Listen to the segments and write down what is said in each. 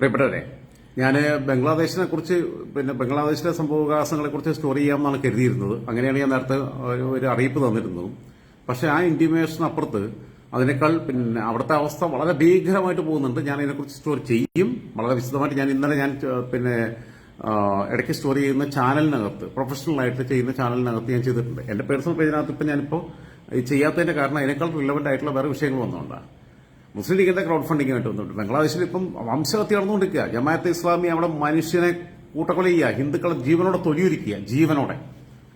പ്രിയപ്പെട്ടവരെ ഞാൻ ബംഗ്ലാദേശിനെ കുറിച്ച് പിന്നെ ബംഗ്ലാദേശിലെ സംഭവവികാസങ്ങളെ കുറിച്ച് സ്റ്റോറി ചെയ്യാമെന്നാണ് കരുതിയിരുന്നത്. അങ്ങനെയാണ് ഞാൻ നേരത്തെ ഒരു അറിയിപ്പ് തന്നിരുന്നത്. പക്ഷെ ആ ഇന്റിമേഷൻ അപ്പുറത്ത് അതിനേക്കാൾ പിന്നെ അവിടുത്തെ അവസ്ഥ വളരെ ഭീകരമായിട്ട് പോകുന്നുണ്ട്. ഞാൻ അതിനെക്കുറിച്ച് സ്റ്റോറി ചെയ്യും. വളരെ വിശദമായിട്ട് ഞാൻ ഇന്നലെ ഞാൻ പിന്നെ ഇടയ്ക്ക് സ്റ്റോറി ചെയ്യുന്ന ചാനലിനകത്ത് പ്രൊഫഷണൽ ആയിട്ട് ചെയ്യുന്ന ചാനലിനകത്ത് ഞാൻ ചെയ്തിട്ടുണ്ട്. എന്റെ പേഴ്സണൽ പേജിനകത്ത് ഇപ്പം ഞാനിപ്പോൾ ചെയ്യാത്തതിന്റെ കാരണം അതിനേക്കാൾ റിലവന്റ് ആയിട്ടുള്ള വേറെ വിഷയങ്ങൾ വന്നുകൊണ്ടാണ് മുസ്ലിം ലീഗിന്റെ ക്രൗഡ് ഫണ്ടിങ് ആയിട്ട് വന്നിട്ടുണ്ട്. ബംഗ്ലാദേശിൽ ഇപ്പം വംശഹത്യ നടന്നുകൊണ്ടിരിക്കുക ജമാഅത്ത് ഇസ്ലാമി അവിടെ മനുഷ്യനെ കൂട്ടക്കൊല ചെയ്യുക ഹിന്ദുക്കളെ ജീവനോടെ തൊലിയൊരുക്കുക ജീവനോടെ.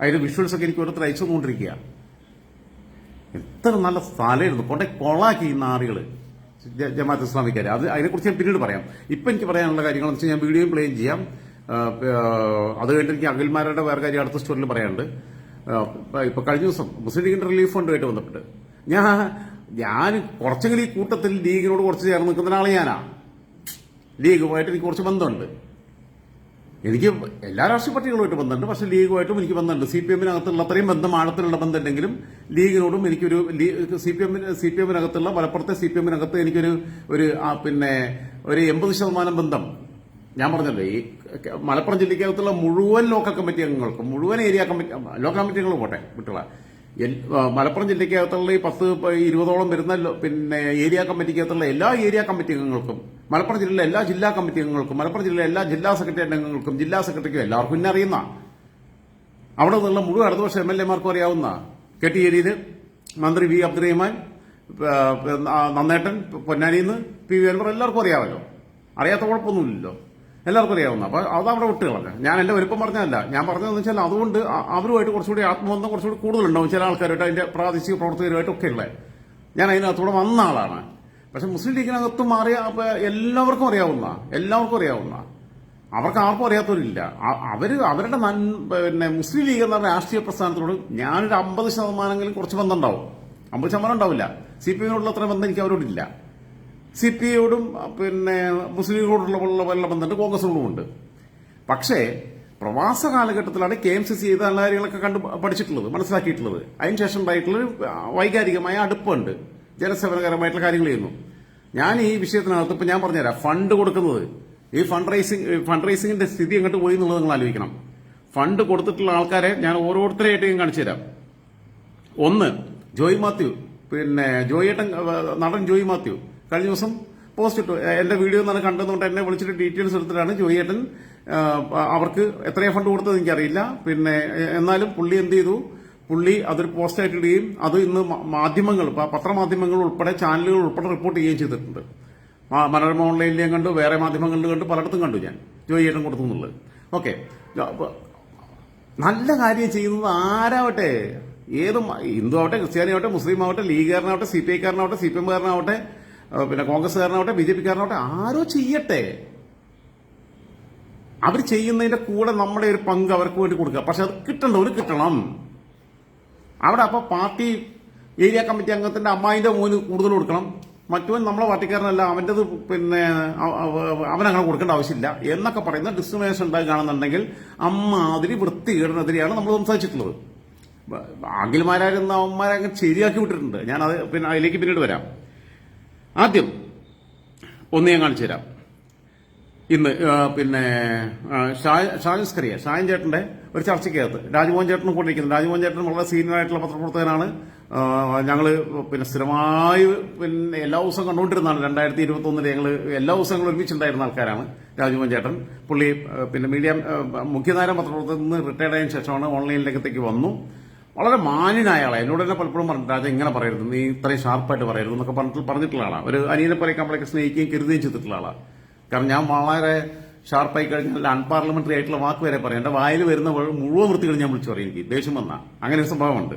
അതിന്റെ വിഷ്വൽസ് ഒക്കെ എനിക്ക് ഓരോരുത്തർ അയച്ചു കൊണ്ടിരിക്കുക എത്ര നല്ല സ്ഥലമായിരുന്നു. കൊണ്ടേ കൊളാക്കി ഈ നാറികൾ ജമാഅത്ത് ഇസ്ലാമിക്കാർ അത് അതിനെക്കുറിച്ച് ഞാൻ പിന്നീട് പറയാം. ഇപ്പം എനിക്ക് പറയാനുള്ള കാര്യങ്ങളെന്ന് വെച്ചാൽ ഞാൻ വീഡിയോയും പ്ലേ ചെയ്യാം. അത് കഴിഞ്ഞിട്ട് എനിക്ക് അഖിൽമാരുടെ വേറെ കാര്യം അടുത്ത സ്റ്റോറിൽ പറയാനുണ്ട്. ഇപ്പൊ കഴിഞ്ഞ ദിവസം മുസ്ലിം ലീഗിന്റെ റിലീഫ് ഫണ്ടുമായിട്ട് ബന്ധപ്പെട്ട് ഞാൻ ഞാൻ കുറച്ചെങ്കിലും ഈ കൂട്ടത്തിൽ ലീഗിനോട് കുറച്ച് ചേർന്ന് നിൽക്കുന്ന ആൾ ഞാനാ. ലീഗുമായിട്ട് എനിക്ക് കുറച്ച് ബന്ധമുണ്ട്. എനിക്ക് എല്ലാ രാഷ്ട്രീയ പാർട്ടികളുമായിട്ട് ബന്ധമുണ്ട്. പക്ഷെ ലീഗുമായിട്ടും എനിക്ക് ബന്ധമുണ്ട്. സി പി എമ്മിനകത്തുള്ള അത്രയും ബന്ധം ആഴത്തിലുള്ള ബന്ധമുണ്ടെങ്കിലും ലീഗിനോടും എനിക്കൊരു സി പി എമ്മിന് സി പി എമ്മിനകത്തുള്ള മലപ്പുറത്തെ സി പി എമ്മിനകത്ത് എനിക്കൊരു ഒരു പിന്നെ ഒരു എൺപത് ശതമാനം ബന്ധം. ഞാൻ പറഞ്ഞല്ലോ ഈ മലപ്പുറം ജില്ലയ്ക്കകത്തുള്ള മുഴുവൻ ലോക്കൽ കമ്മിറ്റി അംഗങ്ങൾക്കും മുഴുവൻ ഏരിയ കമ്മിറ്റി ലോക്കൽ കമ്മിറ്റി അംഗങ്ങൾ പോട്ടെ വിട്ടുള്ള മലപ്പുറം ജില്ലയ്ക്കകത്തുള്ള ഈ പത്ത് ഇരുപതോളം വരുന്ന പിന്നെ ഏരിയ കമ്മിറ്റിക്കകത്തുള്ള എല്ലാ ഏരിയ കമ്മിറ്റി അംഗങ്ങൾക്കും മലപ്പുറം ജില്ലയിലെ എല്ലാ ജില്ലാ കമ്മിറ്റി അംഗങ്ങൾക്കും മലപ്പുറം ജില്ലയിലെ എല്ലാ ജില്ലാ സെക്രട്ടറി അംഗങ്ങൾക്കും ജില്ലാ സെക്രട്ടറിക്കും എല്ലാവർക്കും പിന്നെ അറിയുന്ന അവിടെ നിന്നുള്ള മുഴുവൻ അടുത്ത വർഷം എം എൽ എമാർക്കും അറിയാവുന്ന കെ ടി മന്ത്രി വി അബ്ദുറഹിമാൻ നന്നേട്ടൻ പൊന്നാനിന്ന് പി വി അൻവർ എല്ലാവർക്കും അറിയാമല്ലോ. അറിയാത്ത കുഴപ്പമൊന്നുമില്ലല്ലോ. എല്ലാവർക്കും അറിയാവുന്ന. അപ്പൊ അത് അവിടെ വിട്ട് കളഞ്ഞ. ഞാൻ എന്റെ ഒരുപ്പം പറഞ്ഞതല്ല. ഞാൻ പറഞ്ഞതെന്ന് വെച്ചാൽ അതുകൊണ്ട് അവരുമായിട്ട് കുറച്ചുകൂടി ആത്മബന്ധം കുറച്ചുകൂടി കൂടുതലുണ്ടാവും ചില ആൾക്കാരുമായിട്ട് അതിന്റെ പ്രാദേശിക പ്രവർത്തകരുമായിട്ടൊക്കെ ഉള്ളത് ഞാൻ അതിനകത്തൂടെ വന്ന ആളാണ്. പക്ഷെ മുസ്ലിം ലീഗിനകത്ത് മാറിയ എല്ലാവർക്കും അറിയാവുന്ന എല്ലാവർക്കും അറിയാവുന്ന. അവർക്ക് ആർക്കും അറിയാത്തവരില്ല. അവർ അവരുടെ പിന്നെ മുസ്ലിം ലീഗ് എന്ന രാഷ്ട്രീയ പ്രസ്ഥാനത്തോട് ഞാനൊരു അമ്പത് ശതമാനമെങ്കിലും കുറച്ച് ബന്ധം ഉണ്ടാവും. അമ്പത് ശതമാനം ഉണ്ടാവില്ല. സി പി എമ്മിനോടുള്ള അത്ര ബന്ധം എനിക്ക് അവരോടില്ല. സി പി ഐയോടും പിന്നെ മുസ്ലിം ലീഗോടുള്ള ഉള്ള വല്ല ബന്ധമുണ്ട് കോൺഗ്രസിനോടുമുണ്ട് പക്ഷേ പ്രവാസ കാലഘട്ടത്തിലാണ് കെ എം സി സി കാര്യങ്ങളൊക്കെ കണ്ട് പഠിച്ചിട്ടുള്ളത് മനസ്സിലാക്കിയിട്ടുള്ളത്. അതിനുശേഷം ഉണ്ടായിട്ടുള്ള വൈകാരികമായ അടുപ്പമുണ്ട്. ജനസേവനകരമായിട്ടുള്ള കാര്യങ്ങൾ ചെയ്യുന്നു. ഞാൻ ഈ വിഷയത്തിനകത്ത് ഇപ്പം ഞാൻ പറഞ്ഞുതരാം. ഫണ്ട് കൊടുക്കുന്നത് ഈ ഫണ്ട് റൈസിംഗ് ഫണ്ട് റൈസിംഗിന്റെ സ്ഥിതി എങ്ങോട്ട് പോയി എന്നുള്ളത് നിങ്ങൾ ആലോചിക്കണം. ഫണ്ട് കൊടുത്തിട്ടുള്ള ആൾക്കാരെ ഞാൻ ഓരോരുത്തരെയായിട്ട് ഞാൻ കാണിച്ചു തരാം. ഒന്ന് ജോയ് മാത്യു. പിന്നെ ജോയേട്ടൻ നടൻ ജോയ് മാത്യു. കഴിഞ്ഞ ദിവസം പോസ്റ്റ് ഇട്ടു. എന്റെ വീഡിയോ എന്നാണ് കണ്ടതുകൊണ്ട് എന്നെ വിളിച്ചിട്ട് ഡീറ്റെയിൽസ് എടുത്തിട്ടാണ് ജോയിട്ടൻ അവർക്ക് എത്രയാ ഫണ്ട് കൊടുത്തത് എനിക്കറിയില്ല. പിന്നെ എന്നാലും പുള്ളി എന്ത് ചെയ്തു? പുള്ളി അതൊരു പോസ്റ്റായിട്ട് ഇടുകയും അത് ഇന്ന് മാധ്യമങ്ങൾ പത്രമാധ്യമങ്ങൾ ഉൾപ്പെടെ ചാനലുകൾ ഉൾപ്പെടെ റിപ്പോർട്ട് ചെയ്യുകയും ചെയ്തിട്ടുണ്ട്. മനോരമ ഓൺലൈനിൽ ഞാൻ കണ്ടു വേറെ മാധ്യമങ്ങളിൽ കണ്ടു പലയിടത്തും കണ്ടു ഞാൻ ജോയിയേട്ടൻ കൊടുത്തു എന്നുള്ളത്. ഓക്കെ നല്ല കാര്യം ചെയ്യുന്നത് ആരാവട്ടെ? ഏത് ഹിന്ദു ആവട്ടെ ക്രിസ്ത്യാനി ആവട്ടെ മുസ്ലിം ആവട്ടെ ലീഗുകാരനാവട്ടെ സി പി ഐക്കാരനാവട്ടെ സി പി എംകാരനാവട്ടെ പിന്നെ കോൺഗ്രസ്സുകാരനാവട്ടെ ബി ജെ പിക്കാരനാവട്ടെ ആരോ ചെയ്യട്ടെ. അവർ ചെയ്യുന്നതിന്റെ കൂടെ നമ്മുടെ ഒരു പങ്ക് അവർക്ക് വേണ്ടി കൊടുക്കുക. പക്ഷെ അത് കിട്ടണ്ട ഒരു കിട്ടണം. അവിടെ അപ്പൊ പാർട്ടി ഏരിയ കമ്മിറ്റി അംഗത്തിന്റെ അമ്മായിന്റെ മോന് കൂടുതൽ കൊടുക്കണം. മറ്റവൻ നമ്മളെ പാർട്ടിക്കാരനല്ല അവന്റേത് പിന്നെ അവ- അവ- അവനങ്ങനെ കൊടുക്കേണ്ട ആവശ്യമില്ല എന്നൊക്കെ പറയുന്ന ഡിസ്ക്രിമിനേഷൻ ഉണ്ടാകുകയാണെന്നുണ്ടെങ്കിൽ അമ്മാതിരി വൃത്തികേടിനെതിരെയാണ് നമ്മൾ സംസാരിച്ചിട്ടുള്ളത്. അഖിൽമാരായിരുന്ന അവന്മാരെ അങ്ങനെ ശരിയാക്കി വിട്ടിട്ടുണ്ട്. ഞാൻ അത് പിന്നെ അതിലേക്ക് പിന്നീട് വരാം. ആദ്യം ഒന്ന് ഞാൻ കാണിച്ചു തരാം. ഇന്ന് പിന്നെ ഷാജസ്കറിയ ഷായൻ ചേട്ടന്റെ ഒരു ചർച്ചയ്ക്കകത്ത്. രാജ്മോഹൻ ചേട്ടനും കൊണ്ടിരിക്കുന്നത് രാജ്മോഹൻ ചേട്ടൻ വളരെ സീനിയർ ആയിട്ടുള്ള പത്രപ്രവർത്തകനാണ് ഞങ്ങൾ പിന്നെ സ്ഥിരമായി പിന്നെ എല്ലാ ദിവസവും കണ്ടുകൊണ്ടിരുന്നതാണ്. രണ്ടായിരത്തി ഇരുപത്തി ഒന്നിൽ ഞങ്ങൾ എല്ലാ ദിവസങ്ങളും ഒരുമിച്ചുണ്ടായിരുന്ന ആൾക്കാരാണ് രാജ്മോഹൻ ചേട്ടൻ. പുള്ളി പിന്നെ മീഡിയ മുഖ്യധാര പത്രപ്രവർത്തകത്തിൽ നിന്ന് റിട്ടയർഡ് ആയതിനു ശേഷമാണ് ഓൺലൈൻ രംഗത്തേക്ക് വന്നു. വളരെ മാന്യനായ ആളെ. എന്നോട് തന്നെ പലപ്പോഴും പറഞ്ഞു രാജ ഇങ്ങനെ പറയരുത്. നീ ഇത്രയും ഷാർപ്പായിട്ട് പറയരുത് എന്നൊക്കെ പറഞ്ഞിട്ട് പറഞ്ഞിട്ടുള്ള ആളാണ് ഒരു അനിയനെ പോലെ നമ്മളൊക്കെ സ്നേഹിക്കുകയും കരുതുകയും ചെയ്തിട്ടുള്ള ആളാണ് കാരണം ഞാൻ വളരെ ഷാർപ്പായി കഴിഞ്ഞാൽ അൺപാർലമെന്ററി ആയിട്ടുള്ള വാക്ക് വരെ പറയാം. എന്റെ വായിൽ വരുന്ന മുഴുവൻ വൃത്തികൾ ഞാൻ വിളിച്ചു പറയും എനിക്ക്. ദേഷ്യം വന്ന. അങ്ങനെ ഒരു സംഭവമുണ്ട്.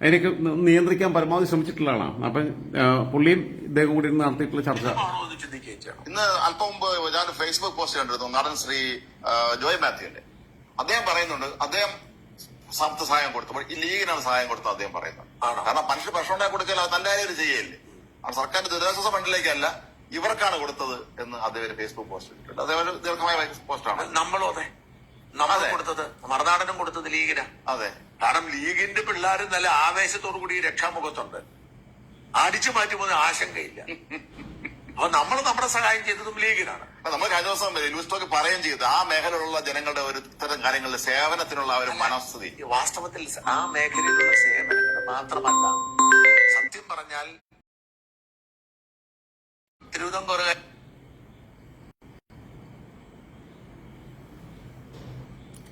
അതിനൊക്കെ നിയന്ത്രിക്കാൻ പരമാവധി ശ്രമിച്ചിട്ടുള്ള ആളാണ് അപ്പൊ പുള്ളിയും ഇദ്ദേഹം കൂടി നടത്തിയിട്ടുള്ള ചർച്ച. ഇന്ന് അല്പം മുമ്പ് ഞാൻ ഫേസ്ബുക്ക് പോസ്റ്റ് കണ്ടിരുന്നു നടൻ ശ്രീ ജോയ് മാത്യുവിന്റെ. അദ്ദേഹം പറയുന്നുണ്ട് അദ്ദേഹം സാമ്പത്തിക സഹായം കൊടുത്തപ്പോൾ ഈ ലീഗിനാണ് സഹായം കൊടുത്തത് അദ്ദേഹം പറയുന്നത്. കാരണം മനുഷ്യ ഭക്ഷണം ഉണ്ടാക്കി കൊടുക്കൽ അത് നല്ല കാര്യം ചെയ്യല്ലേ? സർക്കാരിന്റെ ദുരിതാശ്വാസ ഫണ്ടിലേക്കല്ല ഇവർക്കാണ് കൊടുത്തത് എന്ന് അദ്ദേഹം ഫേസ്ബുക്ക് പോസ്റ്റ് ഇട്ടിട്ടുണ്ട്. അതേപോലെ ദീർഘമായ പോസ്റ്റാണ് നമ്മളോ അതെ. നമ്മൾ കൊടുത്തത് മറുനാടനും കൊടുത്തത് ലീഗിന്. അതെ. കാരണം ലീഗിന്റെ പിള്ളേർ നല്ല ആവേശത്തോടു കൂടി രക്ഷാമുഖത്തുണ്ട്. അടിച്ചു മാറ്റുമെന്ന് ആശങ്കയില്ല. അപ്പൊ നമ്മൾ നമ്മുടെ സഹായം ചെയ്തതും ലീഗിനാണ് അപ്പൊ നമ്മൾ കഴിഞ്ഞ ദിവസം ലൂസ് ടോക്ക് പറയുകയും ചെയ്തു. ആ മേഖലയിലുള്ള ജനങ്ങളുടെ ഒരു ഇത്തരം കാര്യങ്ങളിൽ സേവനത്തിനുള്ള ഒരു മനസ്ഥിതി. വാസ്തവത്തിൽ ആ മേഖലയിലുള്ള സേവനങ്ങൾ മാത്രമല്ല. സത്യം പറഞ്ഞാൽ തിരുവിതാംകൂറുകാർ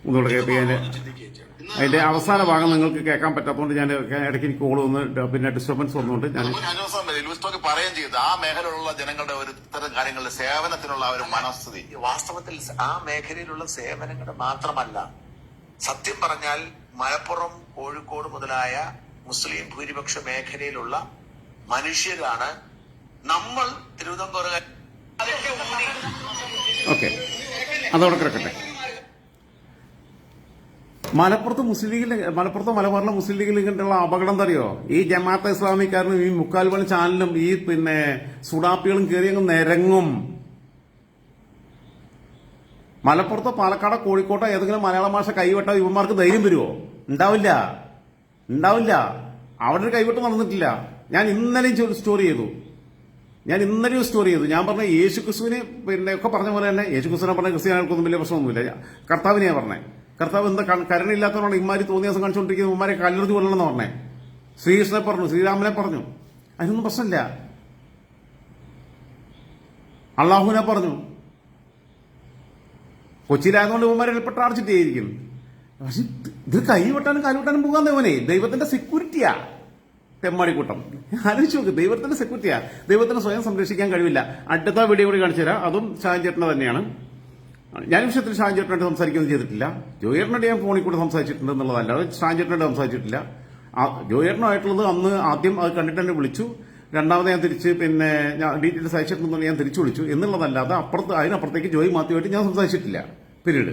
ഒന്നുകൂടെ കേൾപ്പിക്കാൻ ചിന്തിക്കുകയും ചെയ്യണം. അതിന്റെ അവസാന ഭാഗം നിങ്ങൾക്ക് കേൾക്കാൻ പറ്റാത്തതുകൊണ്ട് ഞാൻ ഇടയ്ക്ക് എനിക്ക് കോൾ വന്ന് പിന്നെ ഡിസ്റ്റർബൻസ് വന്നുകൊണ്ട് ഞാൻ പറയുകയും ചെയ്തു. ആ മേഖലയിലുള്ള ജനങ്ങളുടെ ഒരു ഇത്തരം കാര്യങ്ങളുടെ സേവനത്തിനുള്ള ഒരു മനസ്ഥിതി. വാസ്തവത്തിൽ ആ മേഖലയിലുള്ള സേവനങ്ങൾ മാത്രമല്ല. സത്യം പറഞ്ഞാൽ മലപ്പുറം കോഴിക്കോട് മുതലായ മുസ്ലിം ഭൂരിപക്ഷ മേഖലയിലുള്ള മനുഷ്യരാണ് നമ്മൾ തിരുവിതാംകൂറുകാർ ഊതി ഓക്കെ അതോടൊക്കെ കിടക്കട്ടെ. മലപ്പുറത്ത് മുസ്ലിം ലീഗിൽ മലപ്പുറത്ത് മലബാറിലെ മുസ്ലിം ലീഗിൽ കണ്ടുള്ള അപകടം തറിയോ ഈ ജമാഅത്തെ ഇസ്ലാമിക്കാരനും ഈ മുക്കാൽ പണി ചാനലും ഈ പിന്നെ സുഡാപ്പികളും കയറി നിരങ്ങും. മലപ്പുറത്തോ പാലക്കാടോ കോഴിക്കോട്ടോ ഏതെങ്കിലും മലയാള ഭാഷ കൈവിട്ടോ ഇവന്മാർക്ക് ധൈര്യം വരുമോ ഉണ്ടാവില്ല. ഉണ്ടാവില്ല. അവിടെ ഒരു കൈവിട്ട് നടന്നിട്ടില്ല. ഞാൻ ഇന്നലെയും ഒരു സ്റ്റോറി ചെയ്തു. ഞാൻ ഇന്നലെ ഒരു സ്റ്റോറി ചെയ്തു. ഞാൻ പറഞ്ഞ യേശു ക്രിസ്തുവിനെ പിന്നെ ഒക്കെ പറഞ്ഞ പോലെ തന്നെ യേശു ക്രിസ്തുവിനെ പറഞ്ഞ ക്രിസ്ത്യാനികൾക്കൊന്നും വലിയ പ്രശ്നമൊന്നുമില്ല. കർത്താവിനെയാണ് കർത്താവിനെയാ പറഞ്ഞേ. കർത്താവ് എന്താ കരുണയില്ലാത്തവരാണ് ഇമാരി തോന്നിയ ദിവസം കാണിച്ചുകൊണ്ടിരിക്കുന്നത്. ഇമാരെ കല്ലെടുത്ത് കൊല്ലണമെന്ന് പറഞ്ഞേ. ശ്രീകൃഷ്ണനെ പറഞ്ഞു ശ്രീരാമനെ പറഞ്ഞു. അതിനൊന്നും പ്രശ്നമില്ല. അള്ളാഹുവിനെ പറഞ്ഞു. കൊച്ചിയിലായതുകൊണ്ട് ഇവന്മാരെ എളുപ്പം ടാർജറ്റ് പക്ഷെ ഇത് കൈ വെട്ടാനും കാലു വെട്ടാനും പോകാൻ ദൈവനെ ദൈവത്തിന്റെ സെക്യൂരിറ്റിയാ തെമ്മാടിക്കൂട്ടം. ആലോചിച്ച് നോക്ക് ദൈവത്തിന്റെ സെക്യൂരിറ്റിയാ ദൈവത്തിന് സ്വയം സംരക്ഷിക്കാൻ കഴിവില്ല. അടുത്ത വീഡിയോ കൂടി കാണിച്ചു തരാം അതും ഷാൻ ചേട്ടനെ തന്നെയാണ്. ഞാൻ വിഷയത്തിൽ ഷാൻ ചേട്ടനായിട്ട് ചെയ്തിട്ടില്ല. ജോയറിനോട് ഞാൻ ഫോണിൽ കൂടെ സംസാരിച്ചിട്ടുണ്ട് എന്നുള്ളതല്ല. ഷാൻ ചേട്ടനോട് സംസാരിച്ചിട്ടില്ല. ആ ജോയേട്ടനായിട്ടുള്ളത് അന്ന് ആദ്യം അത് കണ്ടിട്ട് എന്നെ വിളിച്ചു. രണ്ടാമത് ഞാൻ തിരിച്ച് പിന്നെ ഞാൻ ഡീറ്റെയിൽസ് അയച്ചിട്ടുണ്ടെന്ന് ഞാൻ തിരിച്ചു വിളിച്ചു. എന്നുള്ളതല്ലാതെ അപ്പുറത്ത് അതിനപ്പുറത്തേക്ക് ജോയി മാത്യുമായിട്ട് ഞാൻ സംസാരിച്ചിട്ടില്ല. പിന്നീട്.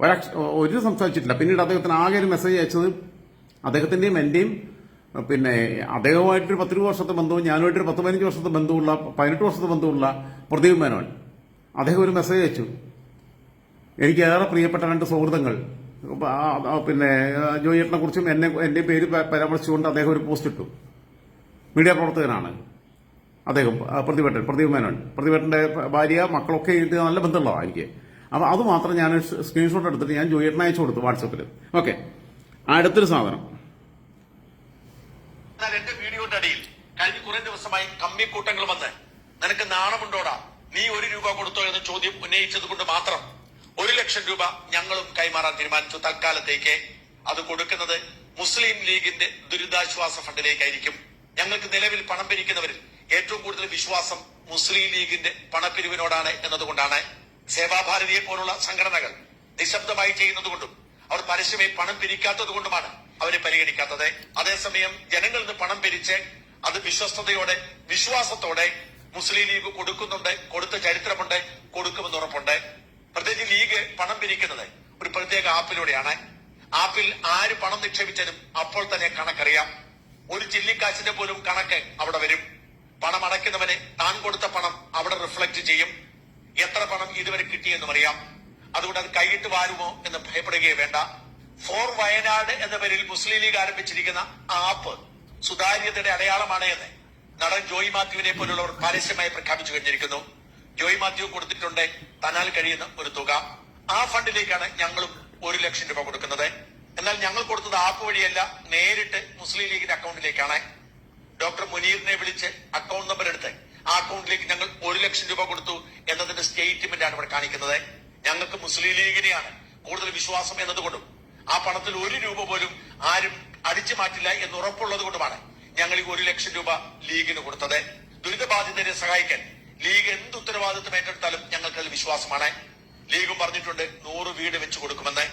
ഒരക്ഷ ഒരു സംസാരിച്ചിട്ടില്ല. പിന്നീട് അദ്ദേഹത്തിന് ആകെ ഒരു മെസ്സേജ് അയച്ചത് അദ്ദേഹത്തിന്റെയും എന്റെയും പിന്നെ അദ്ദേഹവുമായിട്ടൊരു പത്തിരുപത് വർഷത്തെ ബന്ധവും ഞാനുമായിട്ടൊരു പത്ത് പതിനഞ്ച് വർഷത്തെ ബന്ധമുള്ള പതിനെട്ട് വർഷത്തെ ബന്ധമുള്ള പ്രദീപ് മേനോൻ. അദ്ദേഹം ഒരു മെസ്സേജ് അയച്ചു. എനിക്ക് ഏറെ പ്രിയപ്പെട്ട രണ്ട് സുഹൃത്തുക്കൾ. പിന്നെ ജോയിട്ടിനെ കുറിച്ചും എന്നെ എന്റെ പേര് പരാമർശിച്ചുകൊണ്ട് അദ്ദേഹം ഒരു പോസ്റ്റ് ഇട്ടു. മീഡിയ പ്രവർത്തകനാണ്. അദ്ദേഹം പ്രതിഭട്ടൻ പ്രദീപ് മേനോൻ. പ്രതിഭട്ടന്റെ ഭാര്യ മക്കളൊക്കെ ആയിട്ട് നല്ല ബന്ധമുള്ളതാണ് എനിക്ക്. അപ്പോൾ അത് മാത്രം ഞാൻ സ്ക്രീൻഷോട്ട് എടുത്തിട്ട് ഞാൻ ജോയിട്ടിനെ അയച്ചു കൊടുത്തു വാട്സപ്പിൽ ഓക്കെ. അടുത്തൊരു സാധനം. എന്റെ വീഡിയോയുടെ അടിയിൽ കഴിഞ്ഞ കുറെ ദിവസമായി കമ്മിക്കൂട്ടങ്ങൾ വന്ന് നിനക്ക് നാണമുണ്ടോടാ? നീ ഒരു രൂപ കൊടുത്തോ എന്ന ചോദ്യം ഉന്നയിച്ചത് കൊണ്ട് മാത്രം ഒരു ലക്ഷം രൂപ ഞങ്ങളും കൈമാറാൻ തീരുമാനിച്ചു. തൽക്കാലത്തേക്ക് അത് കൊടുക്കുന്നത് മുസ്ലിം ലീഗിന്റെ ദുരിതാശ്വാസ ഫണ്ടിലേക്കായിരിക്കും. ഞങ്ങൾക്ക് നിലവിൽ പണം പിരിക്കുന്നവരിൽ ഏറ്റവും കൂടുതൽ വിശ്വാസം മുസ്ലിം ലീഗിന്റെ പണപ്പിരിവിനോടാണ് എന്നതുകൊണ്ടാണ് സേവാഭാരതിയെ പോലുള്ള സംഘടനകൾ നിശബ്ദമായി ചെയ്യുന്നതുകൊണ്ടും അവർ പരസ്യമായി പണം പിരിക്കാത്തത് കൊണ്ടുമാണ് അവരെ പരിഗണിക്കാത്തത്. അതേസമയം ജനങ്ങളിൽ നിന്ന് പണം പിരിച്ച് അത് വിശ്വസ്തയോടെ വിശ്വാസത്തോടെ മുസ്ലിം ലീഗ് കൊടുക്കുന്നുണ്ട് കൊടുത്ത ചരിത്രമുണ്ട് കൊടുക്കുമെന്ന് ഉറപ്പുണ്ട്. പ്രത്യേകിച്ച് ലീഗ് പണം പിരിക്കുന്നത് ഒരു പ്രത്യേക ആപ്പിലൂടെയാണ്. ആപ്പിൽ ആര് പണം നിക്ഷേപിച്ചാലും അപ്പോൾ തന്നെ കണക്കറിയാം. ഒരു ചില്ലിക്കാശിന്റെ പോലും കണക്ക് അവിടെ വരും. പണം അടയ്ക്കുന്നവന് താൻ കൊടുത്ത പണം അവിടെ റിഫ്ലക്ട് ചെയ്യും. എത്ര പണം ഇതുവരെ കിട്ടിയെന്നും അറിയാം. അതുകൊണ്ട് അത് കൈയിട്ട് വാരുമോ എന്ന് ഭയപ്പെടുകയേ വേണ്ട. ഫോർ വയനാട് എന്ന പേരിൽ മുസ്ലിം ലീഗ് ആരംഭിച്ചിരിക്കുന്ന ആപ്പ് സുതാര്യതയുടെ അടയാളമാണ് എന്ന് നടൻ ജോയി മാത്യുവിനെ പോലുള്ളവർ പരസ്യമായി പ്രഖ്യാപിച്ചു കഴിഞ്ഞിരിക്കുന്നു. ജോയ് മാത്യു കൊടുത്തിട്ടുണ്ട്. തനാൽ കഴിയുന്ന ഒരു തുക. ആ ഫണ്ടിലേക്കാണ് ഞങ്ങളും ഒരു ലക്ഷം രൂപ കൊടുക്കുന്നത്. എന്നാൽ ഞങ്ങൾ കൊടുത്തത് ആപ്പ് വഴിയല്ല നേരിട്ട് മുസ്ലിം ലീഗിന്റെ അക്കൗണ്ടിലേക്കാണ്. ഡോക്ടർ മുനീറിനെ വിളിച്ച് അക്കൗണ്ട് നമ്പർ എടുത്ത് ആ അക്കൗണ്ടിലേക്ക് ഞങ്ങൾ ഒരു ലക്ഷം രൂപ കൊടുത്തു എന്നതിന്റെ സ്റ്റേറ്റ്മെന്റ് ആണ് ഇവിടെ കാണിക്കുന്നത്. ഞങ്ങൾക്ക് മുസ്ലിം ലീഗിനെയാണ് കൂടുതൽ വിശ്വാസം എന്നതുകൊണ്ടും ആ പണത്തിൽ ഒരു രൂപ പോലും ആരും അടിച്ചു മാറ്റില്ല എന്ന് ഉറപ്പുള്ളത് കൊണ്ടുമാണ് ഞങ്ങൾ ഈ ഒരു ലക്ഷം രൂപ ലീഗിന് കൊടുത്തത്. ദുരിതബാധിതരെ സഹായിക്കാൻ ലീഗ് എന്ത് ഉത്തരവാദിത്വം ഏറ്റെടുത്താലും ഞങ്ങൾക്കതിൽ വിശ്വാസമാണ്. ലീഗും പറഞ്ഞിട്ടുണ്ട് നൂറ് വീട് വെച്ചു കൊടുക്കുമെന്ന്.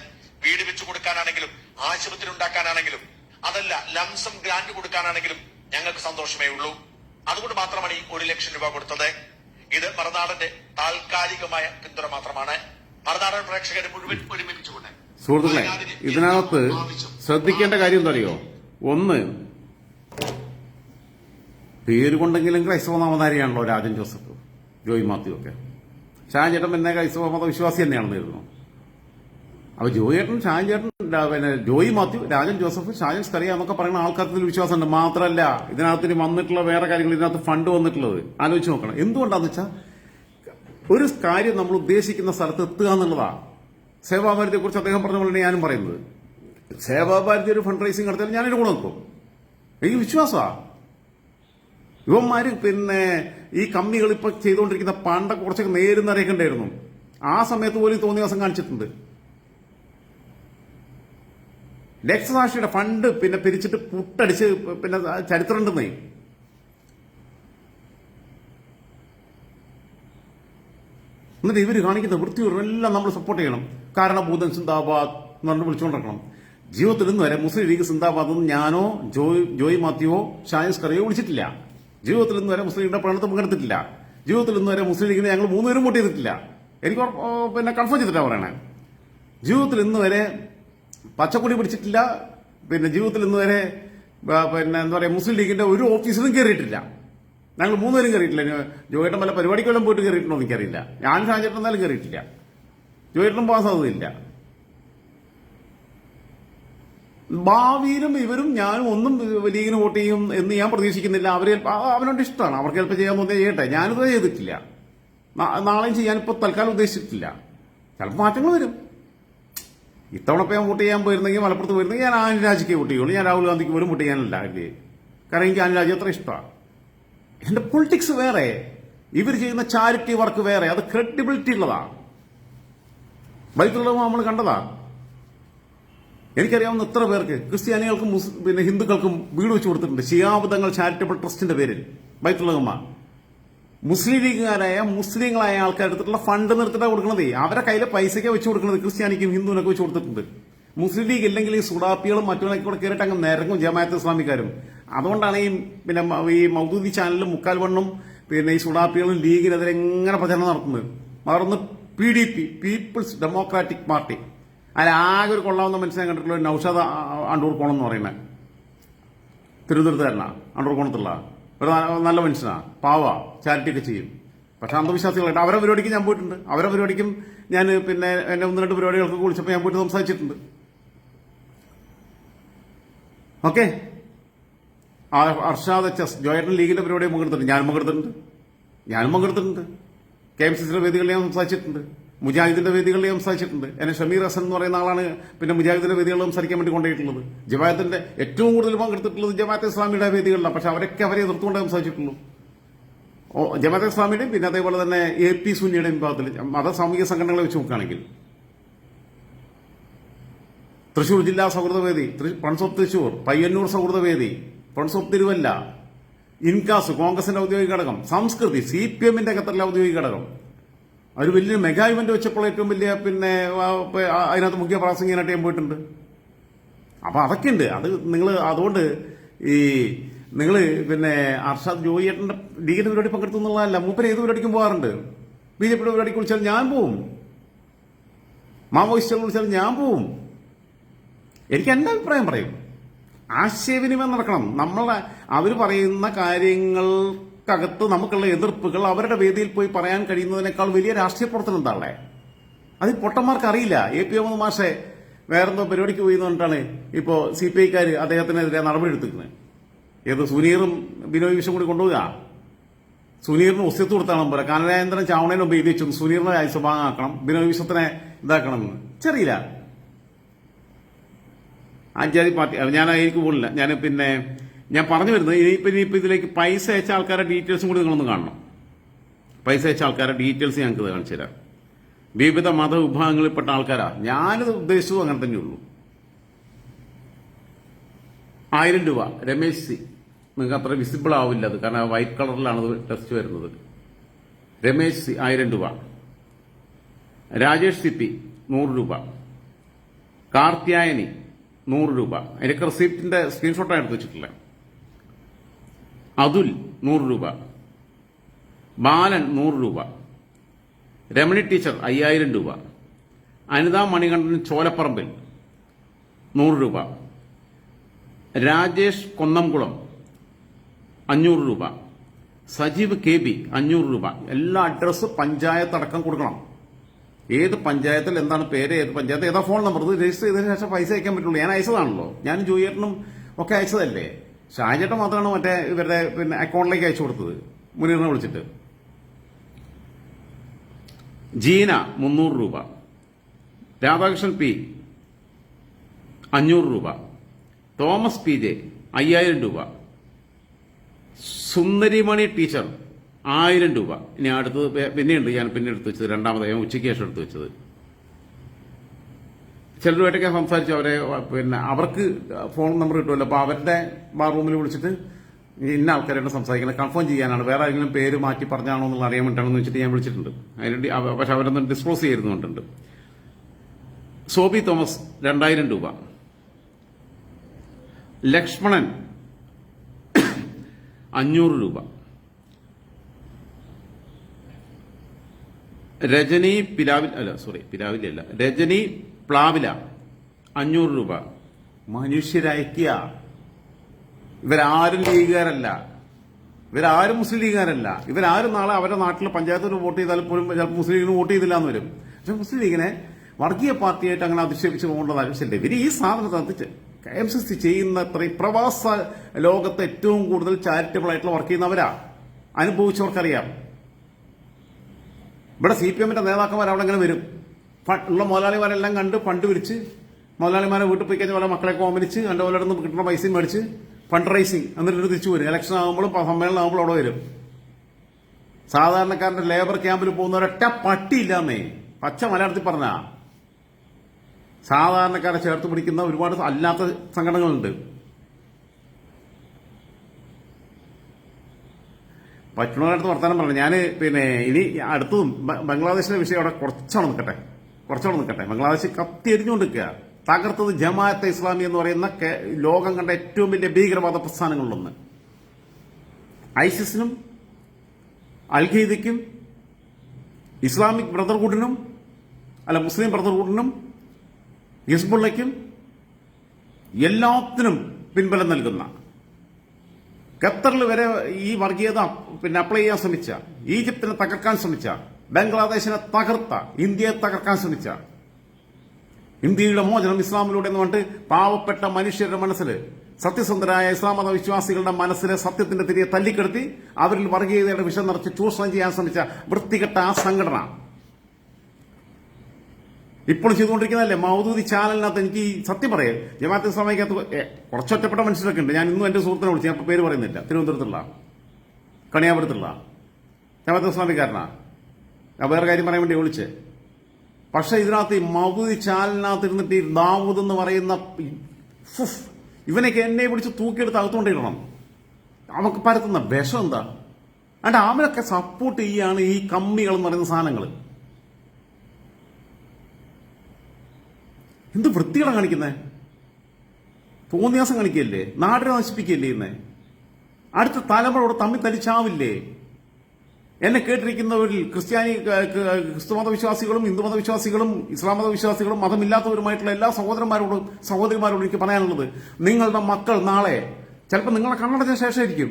വീട് വെച്ചു കൊടുക്കാനാണെങ്കിലും ആശുപത്രി ഉണ്ടാക്കാനാണെങ്കിലും അതല്ല ലംസം ഗ്രാന്റ് കൊടുക്കാനാണെങ്കിലും ഞങ്ങൾക്ക് സന്തോഷമേ ഉള്ളൂ. അതുകൊണ്ട് മാത്രമാണ് ഈ ഒരു ലക്ഷം രൂപ കൊടുത്തത്. ഇത് മറുനാടന്റെ താൽക്കാലികമായ പിന്തുണ മാത്രമാണ്. മറുനാടൻ പ്രേക്ഷകരെ മുഴുവൻ ഒരുമിപ്പിച്ചുകൊണ്ട്. സുഹൃത്തുക്കളെ ഇതിനകത്ത് ശ്രദ്ധിക്കേണ്ട കാര്യം എന്താ അറിയോ? ഒന്ന് പേര് കൊണ്ടെങ്കിലും ക്രൈസ്തവ നാമധാരിയാണല്ലോ രാജൻ ജോസഫ് ജോയി മാത്യു ഒക്കെ. ഷാജേട്ടൻ പിന്നെ ക്രൈസ്തവ മതവിശ്വാസി തന്നെയാണെന്ന് കരുതുന്നു. അപ്പൊ ജോയേട്ടൻ ഷാജേട്ടൻ പിന്നെ Joy Mathew Rajan Joseph Shajan Skariah എന്നൊക്കെ പറയുന്ന ആൾക്കാർക്ക് ഇതിൽ വിശ്വാസമുണ്ട്. മാത്രമല്ല ഇതിനകത്ത് ഇനി വന്നിട്ടുള്ള വേറെ കാര്യങ്ങൾ ഇതിനകത്ത് ഫണ്ട് വന്നിട്ടുള്ളത്. ആലോചിച്ച് നോക്കണം. എന്തുകൊണ്ടാന്ന് വെച്ചാൽ ഒരു കാര്യം നമ്മൾ ഉദ്ദേശിക്കുന്ന സ്ഥലത്ത് എത്തുക എന്നുള്ളതാണ് സേവാഭാരതിയെ കുറിച്ച് അദ്ദേഹം പറഞ്ഞ പോലെ ഞാനും പറയുന്നത്. സേവാഭാരതി ഒരു ഫണ്ട് റൈസിംഗ് നടത്തിയാൽ ഞാനൊരു ഗുണം നോക്കും എനിക്ക് വിശ്വാസമാണ് ഇവന്മാര് പിന്നെ ഈ കമ്മികൾ ഇപ്പൊ ചെയ്തുകൊണ്ടിരിക്കുന്ന പണ്ട കുറച്ചൊക്കെ നേരും അറിയിക്കണ്ടായിരുന്നു ആ സമയത്ത് പോലും തോന്നിയ ദിവസം കാണിച്ചിട്ടുണ്ട്. രക്തസാക്ഷിയുടെ ഫണ്ട് പിന്നെ പിരിച്ചിട്ട് പുട്ടടിച്ച് പിന്നെ ചരിത്രം ഉണ്ടെന്നേ. എന്നിട്ട് ഇവർ കാണിക്കുന്ന വൃത്തിയുറെല്ലാം നമ്മൾ സപ്പോർട്ട് ചെയ്യണം. കാരണഭൂതൻ സിന്ദാബാദ് എന്ന് പറഞ്ഞു വിളിച്ചുകൊണ്ടിരിക്കണം. ജീവിതത്തിൽ ഇന്ന് വരെ മുസ്ലിം ലീഗ് സിന്ദാബാദ് എന്ന് ഞാനോ ജോയ് ജോയ് മാത്യുവോ ഷായൻസ് കറിയോ വിളിച്ചിട്ടില്ല. ജീവിതത്തിൽ ഇന്ന് വരെ മുസ്ലിം ലീഗിന്റെ പ്രണത്ത് പങ്കെടുത്തിട്ടില്ല ജീവിതത്തിൽ ഇന്ന് വരെ മുസ്ലിം ലീഗിനെ ഞങ്ങൾ മൂന്നുപേരും വോട്ട് ചെയ്തിട്ടില്ല. എനിക്ക് പിന്നെ കൺഫേം ചെയ്തിട്ടാണ് പറയണേ. ജീവിതത്തിൽ ഇന്ന് വരെ പച്ചക്കൊടി പിടിച്ചിട്ടില്ല. പിന്നെ ജീവിതത്തിൽ ഇന്ന് വരെ പിന്നെ എന്താ പറയുക മുസ്ലിം ലീഗിന്റെ ഒരു ഓഫീസിലും കയറിയിട്ടില്ല ഞങ്ങൾ മൂന്നുപേരും കയറിയിട്ടില്ല ജോയിട്ടം വല്ല പരിപാടിക്കെല്ലാം പോയിട്ട് കയറിയിട്ടുണ്ടോ എനിക്കറിയില്ല. ഞാൻ ഷാജേട്ടൻ എന്നാലും കയറിയിട്ടില്ല ജോയിട്ടം പോകാൻ സാധ്യതയില്ല. ഭാവിയിലും ഇവരും ഞാനും ഒന്നും ലീഗിന് വോട്ട് ചെയ്യും എന്ന് ഞാൻ പ്രതീക്ഷിക്കുന്നില്ല. അവർ അവനോട് ഇഷ്ടമാണ്. അവർക്ക് ചിലപ്പോൾ ചെയ്യാൻ തോന്നിയാൽ ചെയ്യട്ടെ. ഞാനിത് ചെയ്തിട്ടില്ല. നാളെയും ചെയ്യാനിപ്പോൾ തൽക്കാലം ഉദ്ദേശിച്ചിട്ടില്ല. ചിലപ്പോൾ മാറ്റങ്ങൾ വരും. ഇത്തവണ ഇപ്പം ഞാൻ വോട്ട് ചെയ്യാൻ പോയിരുന്നെങ്കിൽ മലപ്പുറത്ത് പോയിരുന്നെങ്കിൽ ഞാൻ ആനിരാജിക്ക് വോട്ട് ചെയ്യുള്ളൂ. ഞാൻ രാഹുൽ ഗാന്ധിക്ക് പോലും വോട്ട് ചെയ്യാനല്ല അല്ലേ കാരണം എനിക്ക് ആനിരാജി അത്ര ഇഷ്ടമാണ്. എന്റെ പൊളിറ്റിക്സ് വേറെ. ഇവർ ചെയ്യുന്ന ചാരിറ്റി വർക്ക് വേറെ. അത് ക്രെഡിബിലിറ്റി ഉള്ളതാണ്. ബൈത്തുള്ളത് നമ്മൾ കണ്ടതാ എനിക്കറിയാവുന്ന എത്ര പേർക്ക് ക്രിസ്ത്യാനികൾക്കും പിന്നെ ഹിന്ദുക്കൾക്കും വീട് വെച്ച് കൊടുത്തിട്ടുണ്ട്. ഷിയാബുദങ്ങൾ ചാരിറ്റബിൾ ട്രസ്റ്റിന്റെ പേരിൽ. ബൈത്തുള്ളതമ്മ മുസ്ലിം ലീഗുകാരായ മുസ്ലിങ്ങളായ ആൾക്കാർ എടുത്തിട്ടുള്ള ഫണ്ട് നിർത്തിട്ടാണ് കൊടുക്കുന്നത് അവരെ കയ്യിലെ പൈസയ്ക്ക് വെച്ച് കൊടുക്കുന്നത് ക്രിസ്ത്യാനിക്കും ഹിന്ദുവിനൊക്കെ വെച്ച് കൊടുത്തിട്ടുണ്ട്. മുസ്ലിം ലീഗ് ഇല്ലെങ്കിൽ ഈ സുഡാപ്പികളും മറ്റുള്ളവരൊക്കെ കൂടെ കയറിയിട്ട് അങ്ങ് നിരങ്ങും ജമാഅത്ത് ഇസ്ലാമിക്കാരും. അതുകൊണ്ടാണ് ഈ പിന്നെ ഈ മൗദൂദി ചാനലും മുക്കാൽ വണ്ണും പിന്നെ ഈ സുഡാപ്പികളും ലീഗിനെതിരെ എങ്ങനെ പ്രചരണം നടത്തുന്നത്. മറന്ന് P D P people's democratic party. അതിൽ ആകെ ഒരു കൊള്ളാവുന്ന മനുഷ്യനെ കണ്ടിട്ടുള്ള നൌഷാദ് അണ്ടൂർ കോണം എന്ന് പറയുന്നത്. തിരുവനന്തപുരത്തുകാരനാ അണ്ടൂർ കോണത്തുള്ള. ഒരു നല്ല മനുഷ്യനാ പാവ ചാരിറ്റി ഒക്കെ ചെയ്യും. പക്ഷെ അന്ധവിശ്വാസികളായിട്ട് അവരെ പരിപാടിക്ക് ഞാൻ പോയിട്ടുണ്ട്. അവരെ പരിപാടിക്കും ഞാൻ പിന്നെ എന്നെ ഒന്ന് രണ്ട് പരിപാടികൾക്ക് വിളിച്ചപ്പോൾ ഞാൻ പോയിട്ട് സംസാരിച്ചിട്ടുണ്ട്. ഓക്കെ? അർഷാദ് എച്ച് എസ് ജോയറ്റൻ ലീഗിന്റെ പരിപാടി പങ്കെടുത്തിട്ടുണ്ട്. ഞാനും പങ്കെടുത്തിട്ടുണ്ട്. ഞാനും പങ്കെടുത്തിട്ടുണ്ട്. കെ എം സി സിയുടെ വേദികളിൽ ഞാൻ സംസാരിച്ചിട്ടുണ്ട്. മുജാഹിദിന്റെ വേദികളിൽ സംസാരിച്ചിട്ടുണ്ട്. എന്നെ ഷമീർ ഹസൻ എന്ന് പറയുന്ന ആളാണ് പിന്നെ മുജാഹിദിന്റെ വേദികളിൽ സംസാരിക്കാൻ വേണ്ടി കൊണ്ടുപോയിട്ടുള്ളത്. ജമാഅത്തിന്റെ ഏറ്റവും കൂടുതൽ പങ്കെടുത്തിട്ടുള്ളത് ജമാഅത്ത് ഇസ്ലാമിയുടെ വേദികളിലാണ്. പക്ഷെ അവരൊക്കെ അവരെ എതിർത്തുകൊണ്ടേ സംസാരിച്ചിട്ടുള്ളൂ. ജമാഅത്ത് ഇസ്ലാമിയുടെയും പിന്നെ അതേപോലെ തന്നെ എ പി സുന്നിയുടെയും വിഭാഗത്തിൽ മത സാമൂഹിക സംഘടനകളെ വെച്ച് നോക്കുകയാണെങ്കിൽ. തൃശൂർ ജില്ലാ സൗഹൃദ വേദി തൃ- ഫ്രണ്ട്സ് ഓഫ് തൃശൂർ പയ്യന്നൂർ സൗഹൃദ വേദി ഫ്രണ്ട്സ് ഓഫ് തിരുവല്ല ഇൻകാസ് കോൺഗ്രസിന്റെ ഔദ്യോഗിക ഘടകം സംസ്കൃതി സി പി എമ്മിന്റെ ഖത്തറിലെ ഔദ്യോഗിക ഘടകം. ഒരു വലിയ മെഗാ ഇവന്റ് വെച്ചപ്പോൾ ഏറ്റവും വലിയ പിന്നെ അതിനകത്ത് മുഖ്യ പ്രാസംഗികനായിട്ട് ഞാൻ പോയിട്ടുണ്ട്. അപ്പൊ അതൊക്കെ ഉണ്ട് അത് നിങ്ങൾ അതുകൊണ്ട് ഈ നിങ്ങൾ പിന്നെ അർഷാദ് ജോയിയേട്ടന്റെ ലീഗിന്റെ പരിപാടി പങ്കെടുത്തു എന്നുള്ളതല്ല മൂപ്പര് ഏത് പരിപാടിക്കും പോകാറുണ്ട്? ബി ജെ പിയുടെ പരിപാടിക്ക് വിളിച്ചാൽ ഞാൻ പോവും. മാവോയിസ്റ്റുകൾ വിളിച്ചാൽ ഞാൻ പോവും. എനിക്ക് എന്റെ അഭിപ്രായം പറയും. ആശയവിനിമയം നടക്കണം. നമ്മളെ അവർ പറയുന്ന കാര്യങ്ങൾക്കകത്ത് നമുക്കുള്ള എതിർപ്പുകൾ അവരുടെ വേദിയിൽ പോയി പറയാൻ കഴിയുന്നതിനേക്കാൾ വലിയ രാഷ്ട്രീയ പ്രവർത്തനം എന്താണല്ലേ? അത് പൊട്ടന്മാർക്ക് അറിയില്ല. എ പി മുഹമ്മദ് മാഷെ വേറെന്തോ പരിപാടിക്ക് പോയി പറഞ്ഞിട്ടാണ് ഇപ്പോ സി പി ഐക്കാർ അദ്ദേഹത്തിനെതിരെ നടപടി എടുത്തിരിക്കുന്നത് ഏത് സുനീറും ബിനോയ് വിഷം കൂടി കൊണ്ടുപോവുക? സുനീറിന് ഒസ്യത്ത് കൊടുത്താണ് പോലെ കാനരായന്ദ്രൻ ചാവണേനും ഉപയോഗി സുനീറിനെ രാജ്യസഭാങ്ങാക്കണം ബിനോയ് വിശ്വത്തിനെ ഇതാക്കണം എന്ന് ചെറിയില്ല. ആചാരി പാർട്ടി ഞാൻ എനിക്ക് പോലില്ല ഞാൻ പിന്നെ ഞാൻ പറഞ്ഞു വരുന്നത് ഇനിയിപ്പോൾ ഇനിയിപ്പോൾ ഇതിലേക്ക് പൈസ അയച്ച ആൾക്കാരുടെ ഡീറ്റെയിൽസും കൂടി നിങ്ങളൊന്ന് കാണണം. പൈസ അയച്ച ആൾക്കാരുടെ ഡീറ്റെയിൽസ് ഞങ്ങൾക്ക് കാണിച്ചു തരാം. വിവിധ മതവിഭാഗങ്ങളിൽപ്പെട്ട ആൾക്കാരാ. ഞാനിത് ഉദ്ദേശിച്ചതും അങ്ങനെ തന്നെയുള്ളൂ ആയിരം രൂപ. രമേശ് സി. നിങ്ങൾക്ക് അത്ര വിസിബിൾ ആവില്ല അത്. കാരണം വൈറ്റ് കളറിലാണ് ടെസ്റ്റ് വരുന്നത്. രമേശ് സി ആയിരം രൂപ. രാജേഷ് സി പി നൂറ് രൂപ. കാർത്യായനി നൂറ് രൂപ. എനിക്ക് റെസിപ്റ്റിന്റെ സ്ക്രീൻഷോട്ടാണ് എടുത്ത് വെച്ചിട്ടുള്ളത്. അതുൽ നൂറ് രൂപ. ബാലൻ നൂറ് രൂപ. രമണി ടീച്ചർ അയ്യായിരം രൂപ. അനിതാ മണികണ്ഠൻ ചോലപ്പറമ്പിൽ നൂറ് രൂപ. രാജേഷ് കൊന്നംകുളം അഞ്ഞൂറ് രൂപ. സജീവ് കെ ബി അഞ്ഞൂറ് രൂപ. എല്ലാ അഡ്രസ്സ് പഞ്ചായത്ത് അടക്കം കൊടുക്കണം. ഏത് പഞ്ചായത്തിൽ എന്താണ് പേര് ഏത് പഞ്ചായത്ത് ഏതാ ഫോൺ നമ്പർ? ഇത് രജിസ്റ്റർ ചെയ്തതിനു ശേഷം പൈസ അയക്കാൻ പറ്റുള്ളൂ. ഞാൻ അയച്ചതാണല്ലോ. ഞാനും ജോയിയേട്ടനും ഒക്കെ അയച്ചതല്ലേ? ഷാജേട്ടൻ മാത്രമാണ് മറ്റേ ഇവരുടെ പിന്നെ അക്കൗണ്ടിലേക്ക് അയച്ചു കൊടുത്തത്. മുനീറിനെ വിളിച്ചിട്ട്. ജീന മുന്നൂറ് രൂപ. രാധാകൃഷ്ണൻ പി അഞ്ഞൂറ് രൂപ. തോമസ് പി ജെ അയ്യായിരം രൂപ. സുന്ദരിമണി ടീച്ചർ ആയിരം രൂപ. ഇനി അടുത്തത് പിന്നെയുണ്ട്. ഞാൻ പിന്നെ എടുത്ത് വെച്ചത്. രണ്ടാമതായി ഉച്ചയ്ക്ക് ശേഷം എടുത്ത് വെച്ചത്. ചിലരുമായിട്ടൊക്കെ സംസാരിച്ചു. അവരെ പിന്നെ അവർക്ക് ഫോൺ നമ്പർ കിട്ടുമല്ലോ. അപ്പോൾ അവരുടെ ബാർ റൂമിൽ വിളിച്ചിട്ട് ഇന്ന ആൾക്കാരായിട്ട് സംസാരിക്കുന്നത് കൺഫേം ചെയ്യാനാണ്. വേറെ ആരെങ്കിലും പേര് മാറ്റി പറഞ്ഞാണോ എന്നുള്ള അറിയാൻ വേണ്ടിയിട്ടാണെന്ന് വെച്ചിട്ട് ഞാൻ വിളിച്ചിട്ടുണ്ട്. അവ- പക്ഷെ അവരൊന്നും ഡിസ്ക്ലോസ് ചെയ്യുന്നുണ്ട് സോബി തോമസ് രണ്ടായിരം രൂപ. ലക്ഷ്മണൻ അഞ്ഞൂറ് രൂപ. രജനി പിലാവിൽ അല്ല സോറി പിലാവിലല്ല. രജനി പ്ലാവില അഞ്ഞൂറ് രൂപ. മനുഷ്യരയക്കുക ഇവരാരും ലീഗുകാരല്ല. ഇവരാരും മുസ്ലിം ലീഗുകാരല്ല. ഇവരാരും നാളെ അവരുടെ നാട്ടിൽ പഞ്ചായത്തിൽ വോട്ട് ചെയ്താൽ പോലും ചിലപ്പോൾ മുസ്ലിം ലീഗിന് വോട്ട് ചെയ്തില്ല എന്ന് വരും. പക്ഷെ മുസ്ലിം ലീഗിനെ വർഗീയ പാർട്ടിയായിട്ട് അങ്ങനെ അധിക്ഷേപിച്ച് പോകേണ്ടത് ആവശ്യമില്ല. ഇവർ ഈ സാധനം തന്നിച്ച് കെ എം സി സി ചെയ്യുന്ന പ്രവാസ ലോകത്ത് ഏറ്റവും കൂടുതൽ ചാരിറ്റബിൾ ആയിട്ടുള്ള വർക്ക് ചെയ്യുന്നവരാ? അനുഭവിച്ചവർക്കറിയാം. ഇവിടെ സി പി എമ്മിന്റെ നേതാക്കന്മാർ അവിടെ എങ്ങനെ വരും? ഉള്ള മുതലാളിമാരെല്ലാം കണ്ട് ഫണ്ട് പിരിച്ച് മുതലാളിമാരെ വീട്ടിൽ പോയി കഴിഞ്ഞാൽ മക്കളെ കോമരിച്ച് അതിന്റെ പോലെ നിന്ന് കിട്ടുന്ന പൈസയും മേടിച്ച് ഫണ്ട് റൈസിങ് എന്നിട്ട് തിരിച്ചു വരും. ഇലക്ഷൻ ആകുമ്പോഴും സമ്മേളനം ആകുമ്പോഴും അവിടെ വരും. സാധാരണക്കാരന്റെ ലേബർ ക്യാമ്പിൽ പോകുന്ന ഒരൊറ്റ പട്ടിയില്ലാന്നേ പച്ച മലയാളത്തിൽ പറഞ്ഞാ. സാധാരണക്കാരെ ചേർത്ത് പിടിക്കുന്ന ഒരുപാട് അല്ലാത്ത സംഘടനകളുണ്ട്. പറ്റുന്നവരടുത്ത് വർത്തമാനം പറഞ്ഞു. ഞാൻ പിന്നെ ഇനി അടുത്തതും ബംഗ്ലാദേശിലെ വിഷയം അവിടെ കുറച്ചാണ് നിൽക്കട്ടെ. കുറച്ചവിടെ നിൽക്കട്ടെ. ബംഗ്ലാദേശ് കത്തി എരിഞ്ഞുകൊണ്ട് നിൽക്കുക തകർത്തത് ജമാഅത്തെ ഇസ്ലാമി എന്ന് പറയുന്ന ലോകം കണ്ട ഏറ്റവും വലിയ ഭീകരവാദ പ്രസ്ഥാനങ്ങളിലൊന്ന്. ഐസിസിനും അൽ ഖയ്ദയ്ക്കും ഇസ്ലാമിക് ബ്രദർഹുഡിനും അല്ല മുസ്ലിം ബ്രദർഹുഡിനും ഹിസ്ബുള്ളയ്ക്കും എല്ലാത്തിനും പിൻബലം നൽകുന്ന. ഖത്തറിൽ വരെ ഈ വർഗീയത പിന്നെ അപ്ലൈ ചെയ്യാൻ ശ്രമിച്ച ഈജിപ്തിനെ തകർക്കാൻ ശ്രമിച്ച ബംഗ്ലാദേശിനെ തകർത്ത ഇന്ത്യയെ തകർക്കാൻ ശ്രമിച്ച. ഇന്ത്യയുടെ മോചനം ഇസ്ലാമിലൂടെ എന്ന് പറഞ്ഞിട്ട് പാവപ്പെട്ട മനുഷ്യരുടെ മനസ്സിൽ സത്യസന്ധരായ ഇസ്ലാം മത വിശ്വാസികളുടെ മനസ്സിലെ സത്യത്തിന്റെ തിരികെ തല്ലിക്കെടുത്തി അവരിൽ വർഗീയതയുടെ വിഷം നിറച്ച് ചൂഷണം ചെയ്യാൻ ശ്രമിച്ച വൃത്തികെട്ട ആ സംഘടന. ഇപ്പോൾ ചെയ്തുകൊണ്ടിരിക്കുന്നതല്ലേ? മൗദൂദി ചാനലിനകത്ത് എനിക്ക് സത്യം പറയാം. ജമാഅത്ത് ഇസ്ലാമിക്കകത്ത് കുറച്ച് ഒറ്റപ്പെട്ട മനുഷ്യരൊക്കെ ഉണ്ട്. ഞാൻ ഇന്നും എന്റെ സുഹൃത്തിനെ വിളിച്ചു. ഞാൻ പേര് പറയുന്നില്ല. തിരുവനന്തപുരത്തുള്ള കണിയാപുരത്തുള്ള. ജമാഅത്ത് ഇസ്ലാമിക്കാരനാ. ഞാൻ വേറെ കാര്യം പറയാൻ വേണ്ടി വിളിച്ചേ. പക്ഷെ ഇതിനകത്ത് ഈ മൗദി ചാലിനകത്തിരുന്നിട്ട് ഈ ദാവൂദ് എന്ന് പറയുന്ന ഇവനൊക്കെ എന്നെ പിടിച്ച് തൂക്കിയെടുത്ത് അകത്തുകൊണ്ടിടണം അവർക്ക് പരത്തുന്ന വിഷം എന്താ? അണ്ട് അവരൊക്കെ സപ്പോർട്ട് ചെയ്യാണ് ഈ കമ്മികൾ എന്ന് പറയുന്ന സാധനങ്ങൾ എന്ത് വൃത്തികളാണ് കാണിക്കുന്നേ? തോന്നിയാസം കാണിക്കല്ലേ? നാടിനെ നശിപ്പിക്കല്ലേ ഇന്ന്? അടുത്ത തലമുറയോട് തമ്മിൽ തലിച്ചാവില്ലേ എന്നെ കേട്ടിരിക്കുന്നവരിൽ ക്രിസ്ത്യാനി ക്രിസ്തുമത വിശ്വാസികളും ക്രിസ്തു മതവിശ്വാസികളും ഹിന്ദു മതവിശ്വാസികളും ഇസ്ലാം മതവിശ്വാസികളും മതമില്ലാത്തവരുമായിട്ടുള്ള എല്ലാ സഹോദരന്മാരോടും സഹോദരിമാരോടും എനിക്ക് പറയാനുള്ളത് നിങ്ങളുടെ മക്കൾ നാളെ ചിലപ്പോൾ നിങ്ങളെ കണ്ണടച്ച ശേഷമായിരിക്കും.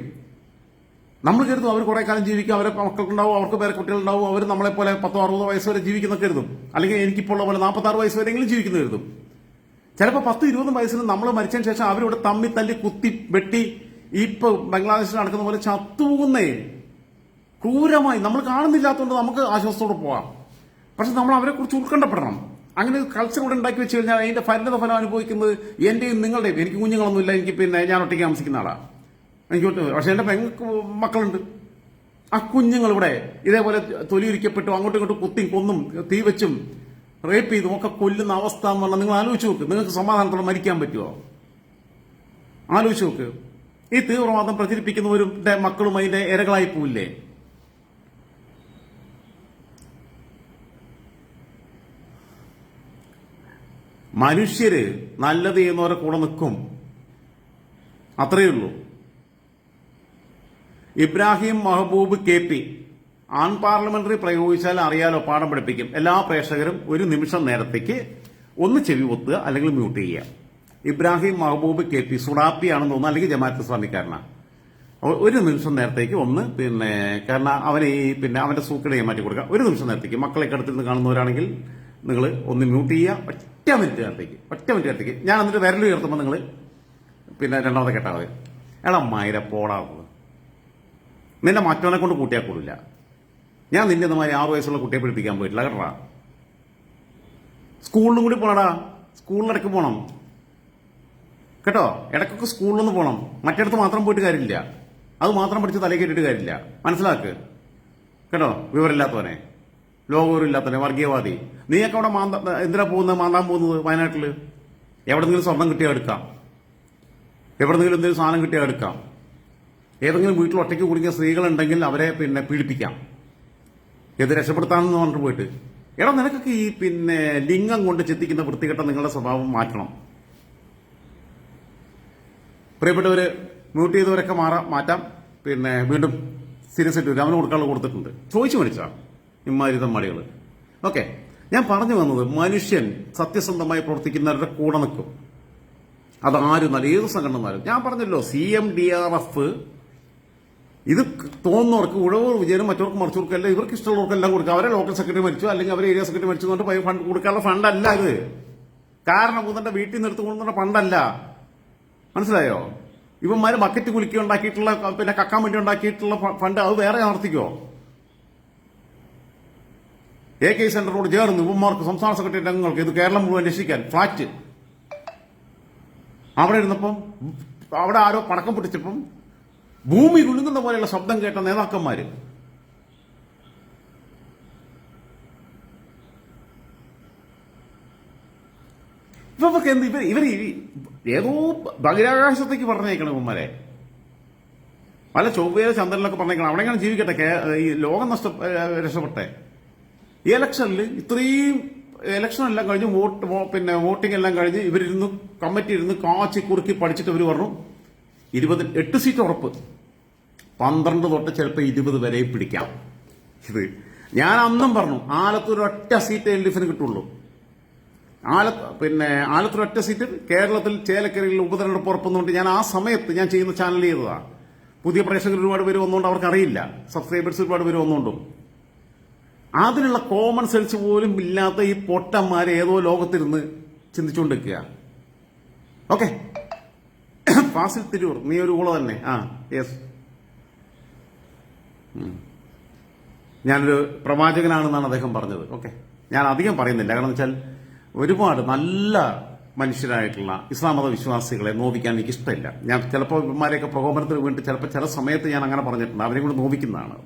നമ്മൾ കരുതും അവർ കുറെ കാലം ജീവിക്കും അവരെ മക്കൾക്കുണ്ടാവും അവർക്ക് പേരെ കുട്ടികളുണ്ടാവും അവർ നമ്മളെ പോലെ പത്തോ അറുപതോ വയസ്സ് വരെ ജീവിക്കുന്ന കരുതും. അല്ലെങ്കിൽ എനിക്കിപ്പോൾ ഉള്ള പോലെ നാൽപ്പത്താറ് വയസ്സ് വരെയെങ്കിലും ജീവിക്കുന്ന കരുതും. ചിലപ്പോൾ പത്ത് ഇരുപതും വയസ്സിൽ നമ്മൾ മരിച്ചതിന് ശേഷം അവരിവിടെ തമ്മി തല്ലി കുത്തി വെട്ടി ഇപ്പൊ ബംഗ്ലാദേശിൽ നടക്കുന്ന പോലെ ചത്തുപോകുന്നേ. ക്രൂരമായി നമ്മൾ കാണുന്നില്ലാത്തതുകൊണ്ട് നമുക്ക് ആശ്വാസത്തോടെ പോകാം പക്ഷെ നമ്മൾ അവരെ കുറിച്ച് ഉത്കണ്ഠപ്പെടണം. അങ്ങനെ കൾച്ചർ ഇവിടെ ഉണ്ടാക്കി വെച്ച് കഴിഞ്ഞാൽ അതിന്റെ പരിണിത ഫലം അനുഭവിക്കുന്നത് എന്റെയും നിങ്ങളുടെയും. എനിക്ക് കുഞ്ഞുങ്ങളൊന്നുമില്ല എനിക്ക് പിന്നെ ഞാൻ ഒറ്റയ്ക്ക് താമസിക്കുന്ന ആളാണ് എനിക്ക് പക്ഷെ എന്റെ പെങ്ങൾക്ക് മക്കളുണ്ട്. ആ കുഞ്ഞുങ്ങൾ ഇവിടെ ഇതേപോലെ തൊലിയിരിക്കപ്പെട്ടു അങ്ങോട്ടും ഇങ്ങോട്ടും കുത്തി കൊന്നും തീ വെച്ചും റേപ്പ് ചെയ്തും ഒക്കെ കൊല്ലുന്ന അവസ്ഥ എന്ന് പറഞ്ഞാൽ നിങ്ങൾ ആലോചിച്ച് നോക്ക്. നിങ്ങൾക്ക് സമാധാനത്തോടെ മരിക്കാൻ പറ്റുമോ ആലോചിച്ച് നോക്ക്. ഈ തീവ്രവാദം പ്രചരിപ്പിക്കുന്നവരുടെ മക്കളും അതിന്റെ ഇരകളായി പോവില്ലേ? മനുഷ്യര് നല്ലത് ചെയ്യുന്നവരെ കൂടെ നിൽക്കും. അത്രയേ ഉള്ളൂ ഇബ്രാഹിം മഹബൂബ് കെ പി ആൺ പാർലമെന്ററി പ്രയോഗിച്ചാൽ അറിയാലോ പാഠം പഠിപ്പിക്കും. എല്ലാ പ്രേക്ഷകരും ഒരു നിമിഷം നേരത്തേക്ക് ഒന്ന് ചെവി ഒത്തുക അല്ലെങ്കിൽ മ്യൂട്ട് ചെയ്യുക. ഇബ്രാഹിം മഹബൂബ് കെ പി സുഡാപ്പി ആണെന്ന് തോന്നുന്നു അല്ലെങ്കിൽ ജമാഅത്ത് ഇസ്ലാമിക്കാരനാണ് ഒരു നിമിഷം നേരത്തേക്ക് ഒന്ന് പിന്നെ കാരണം അവന് ഈ പിന്നെ അവന്റെ സൂക്കടയെ മാറ്റി കൊടുക്കുക ഒരു നിമിഷം നേരത്തേക്ക് മക്കളെ അടുത്തിരുന്ന് കാണുന്നവരാണെങ്കിൽ നിങ്ങൾ ഒന്ന് മ്യൂട്ട് ചെയ്യുക. ഒറ്റ മിനിറ്റ് നേരത്തേക്ക് ഒറ്റ മിനിറ്റ് നേരത്തേക്ക് ഞാൻ എന്നിട്ട് വിരൽ ഉയർത്തുമ്പോൾ നിങ്ങൾ പിന്നെ രണ്ടാമത്തെ കേട്ടാൽ മതി. എടാ മൈര പോടാവുന്നത് നിന്നെ മറ്റവനെ കൊണ്ട് കൂട്ടിയാൽ കൂടില്ല. ഞാൻ നിന്റെ ഇതുമാതിരി ആറു വയസ്സുള്ള കുട്ടിയെ പഠിപ്പിക്കാൻ പോയിട്ടില്ല കേട്ടാ സ്കൂളിലും കൂടി പോണടാ. സ്കൂളിലിടയ്ക്ക് പോണം. കേട്ടോ? ഇടയ്ക്കൊക്കെ സ്കൂളിലൊന്ന് പോണം. മറ്റിടത്ത് മാത്രം പോയിട്ട് കാര്യമില്ല. അത് മാത്രം പഠിച്ച് തലയിൽ കെട്ടിട്ട് കാര്യമില്ല. മനസ്സിലാക്ക്? കേട്ടോ? വിവരമില്ലാത്തവനെ. ലോകവിവരമില്ലാത്തവനെ വർഗീയവാദി. നീയൊക്കെ അവിടെ എന്തിനാ പോകുന്നത് മാന്താൻ പോകുന്നത് വയനാട്ടിൽ എവിടെന്നെങ്കിലും സ്വർണം കിട്ടിയാൽ എടുക്കാം. എവിടെന്നെങ്കിലും എന്തെങ്കിലും സാധനം കിട്ടിയാൽ എടുക്കാം. ഏതെങ്കിലും വീട്ടിൽ ഒറ്റയ്ക്ക് കുടുങ്ങിയ സ്ത്രീകളുണ്ടെങ്കിൽ അവരെ പിന്നെ പീഡിപ്പിക്കാം. ഇത് രക്ഷപ്പെടുത്താമെന്ന് പറഞ്ഞിട്ട് പോയിട്ട്. എടാ നിനക്കൊക്കെ ഈ പിന്നെ ലിംഗം കൊണ്ട് ചിന്തിക്കുന്ന വൃത്തികെട്ട നിങ്ങളുടെ സ്വഭാവം മാറ്റണം. പ്രിയപ്പെട്ടവര് മ്യൂട്ട് ചെയ്തവരൊക്കെ മാറാം മാറ്റാം. പിന്നെ വീണ്ടും സീരിയസ് ആയിട്ട് അവന് കൊടുക്കാനുള്ള കൊടുത്തിട്ടുണ്ട്. ചോദിച്ചു മേടിച്ചാ ഇമ്മാരി തമ്മാടികൾ ഓക്കെ ഞാൻ പറഞ്ഞു വന്നത് മനുഷ്യൻ സത്യസന്ധമായി പ്രവർത്തിക്കുന്നവരുടെ കൂടെ നിൽക്കും. അത് നല്ല ഏത് സംഘടനന്നാലും ഞാൻ പറഞ്ഞല്ലോ C M D R F ഇത് തോന്നുന്നവർക്ക് ഉഴവർ വിജയനും മറ്റവർക്ക് മറിച്ചവർക്കും എല്ലാം ഇവർക്ക് ഇഷ്ടമുള്ളവർക്കെല്ലാം കൊടുക്കുക അവരെ ലോക്കൽ സെക്രട്ടറി മരിച്ചു അല്ലെങ്കിൽ അവരെ ഏരിയ സെക്രട്ടറി മരിച്ചു എന്ന് പൈ ഫണ്ട് കൊടുക്കാനുള്ള ഫണ്ടല്ല ഇത്. കാരണം കൂതന്റെ വീട്ടിൽ നിന്ന് എടുത്ത് കൊണ്ടുവന്ന ഫണ്ടല്ല മനസ്സിലായോ? ഇവന്മാര് ബക്കറ്റ് കുലുക്കി ഉണ്ടാക്കിയിട്ടുള്ള പിന്നെ കക്കാൻ വേണ്ടി ഉണ്ടാക്കിയിട്ടുള്ള ഫണ്ട് അത് വേറെ ആവർത്തിക്കോ എ കെ സെന്ററിനോട് ചേർന്ന് ഇവന്മാർക്ക് സംസ്ഥാന സെക്രട്ടറി അംഗങ്ങൾക്ക് ഇത് കേരളം മുഴുവൻ രക്ഷിക്കാൻ ഫ്ളാറ്റ്. അവിടെ ഇരുന്നപ്പം അവിടെ ആരോ പടക്കം പൊട്ടിച്ചപ്പം ഭൂമി കുലുങ്ങുന്ന പോലെയുള്ള ശബ്ദം കേട്ട നേതാക്കന്മാര്. ഇവർക്ക് എന്ത് ഇവർ ഇവർ ഏതോ ബഹിരാകാശത്തേക്ക് പറഞ്ഞേക്കണം ഇവന്മാരെ. പല ചൊവ്വയിലെ ചന്ദ്രനിലൊക്കെ പറഞ്ഞേക്കണം. അവിടെയാണ് ജീവിക്കട്ടെ? ഈ ലോകം നഷ്ട രക്ഷപ്പെട്ടെ. ഈ ഇലക്ഷനിൽ ഇത്രയും ഇലക്ഷൻ എല്ലാം കഴിഞ്ഞ് വോട്ട് പിന്നെ വോട്ടിംഗ് എല്ലാം കഴിഞ്ഞ് ഇവരിരുന്ന് കമ്മിറ്റി ഇരുന്ന് കാച്ചി കുറുക്കി പഠിച്ചിട്ട് ഇവർ പറഞ്ഞു ഇരുപത് എട്ട് സീറ്റ് ഉറപ്പ്. പന്ത്രണ്ട് തൊട്ട് ചിലപ്പോൾ ഇരുപത് വരെ പിടിക്കാം. ഇത് ഞാൻ അന്നും പറഞ്ഞു ആലത്തൂർ ഒറ്റ സീറ്റ് എൽ ഡി എഫിന് കിട്ടുള്ളൂ. ആല പിന്നെ ആലത്തൂർ ഒറ്റ സീറ്റ് കേരളത്തിൽ ചേലക്കരയിൽ ഉപതെരഞ്ഞെടുപ്പ് ഉറപ്പെന്നുകൊണ്ട് ഞാൻ ആ സമയത്ത് ഞാൻ ചെയ്യുന്ന ചാനൽ ചെയ്തതാണ് പുതിയ പ്രേക്ഷകർ ഒരുപാട് പേര് വന്നുകൊണ്ട് അവർക്ക് അറിയില്ല സബ്സ്ക്രൈബേഴ്സ് ഒരുപാട് പേര് വന്നുകൊണ്ടും അതിനുള്ള കോമൺ സെൻസ് പോലും ഇല്ലാത്ത ഈ പൊട്ടന്മാരെ ഏതോ ലോകത്തിരുന്ന് ചിന്തിച്ചുകൊണ്ടിരിക്കുക. ഓക്കെ. ഫാസിൽ തിരൂർ നീ ഒരു ഊള തന്നെ. ആ യെസ് ഞാനൊരു പ്രവാചകനാണെന്നാണ് അദ്ദേഹം പറഞ്ഞത്. ഓക്കെ. ഞാൻ അധികം പറയുന്നില്ല. കാരണം വെച്ചാൽ ഒരുപാട് നല്ല മനുഷ്യരായിട്ടുള്ള ഇസ്ലാം മത വിശ്വാസികളെ നോവിക്കാൻ എനിക്ക് ഇഷ്ടമില്ല ഞാൻ ചിലപ്പോൾ ഇവന്മാരെയൊക്കെ പ്രകോപനത്തിന് വേണ്ടി ചിലപ്പോൾ ചില സമയത്ത് ഞാൻ അങ്ങനെ പറഞ്ഞിട്ടുണ്ട്. അവരെ കൂടെ നോവിക്കുന്നതാണ്.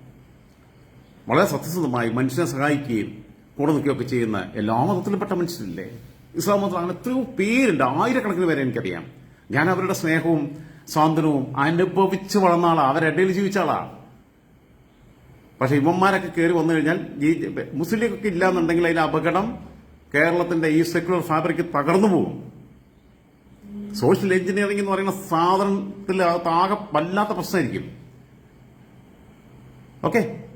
വളരെ സത്യസന്ധമായി മനുഷ്യനെ സഹായിക്കുകയും കൂടെ നിൽക്കുകയൊക്കെ ചെയ്യുന്ന എല്ലാ മതത്തിലുംപ്പെട്ട മനുഷ്യരില്ലേ? ഇസ്ലാം മതത്തിൽ അങ്ങനെ എത്രയോ പേരുണ്ട്. ആയിരക്കണക്കിന് പേരെ എനിക്കറിയാം. ഞാൻ അവരുടെ സ്നേഹവും സ്വാതന്ത്ര്യവും അനുഭവിച്ചു വളർന്ന ആളാ. അവരിടയിൽ ജീവിച്ച ആളാ. പക്ഷെ ഇവന്മാരൊക്കെ കയറി വന്നു കഴിഞ്ഞാൽ ഈ മുസ്ലിം ലീഗൊക്കെ ഇല്ലാന്നുണ്ടെങ്കിൽ അതിന്റെ അപകടം കേരളത്തിന്റെ ഈ സെക്യുലർ ഫാബ്രിക് തകർന്നു പോകും. സോഷ്യൽ എഞ്ചിനീയറിംഗ് എന്ന് പറയുന്ന സാധനത്തിൽ അത് ആകെ വല്ലാത്ത പ്രശ്നമായിരിക്കും. ഓക്കെ